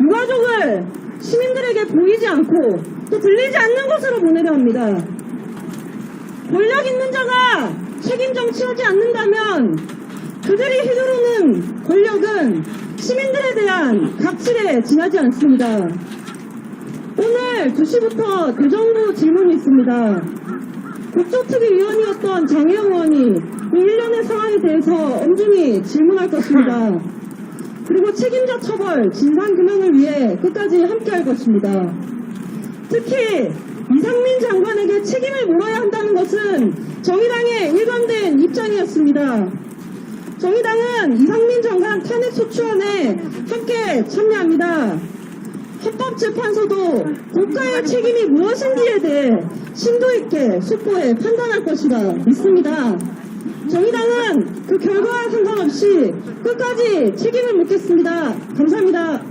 유가족을 시민들에게 보이지 않고 또 들리지 않는 곳으로 보내려 합니다. 권력 있는 자가 책임 정치하지 않는다면 그들이 휘두르는 권력은 시민들에 대한 각질에 지나지 않습니다. 오늘 2시부터 대정부 질문이 있습니다. 국조특위위원이었던 장혜영 의원이 이 일련의 상황에 대해서 엄중히 질문할 것입니다. 그리고 책임자 처벌, 진상규명을 위해 끝까지 함께할 것입니다. 특히 이상민 장관에게 책임을 물어야 한다는 것은 정의당의 일관된 입장이었습니다. 정의당은 이상민 장관 탄핵 소추안에 함께 참여합니다. 헌법재판소도 국가의 책임이 무엇인지에 대해 심도 있게 숙고해 판단할 것이라 믿습니다. 정의당은 그 결과와 상관없이 끝까지 책임을 묻겠습니다. 감사합니다.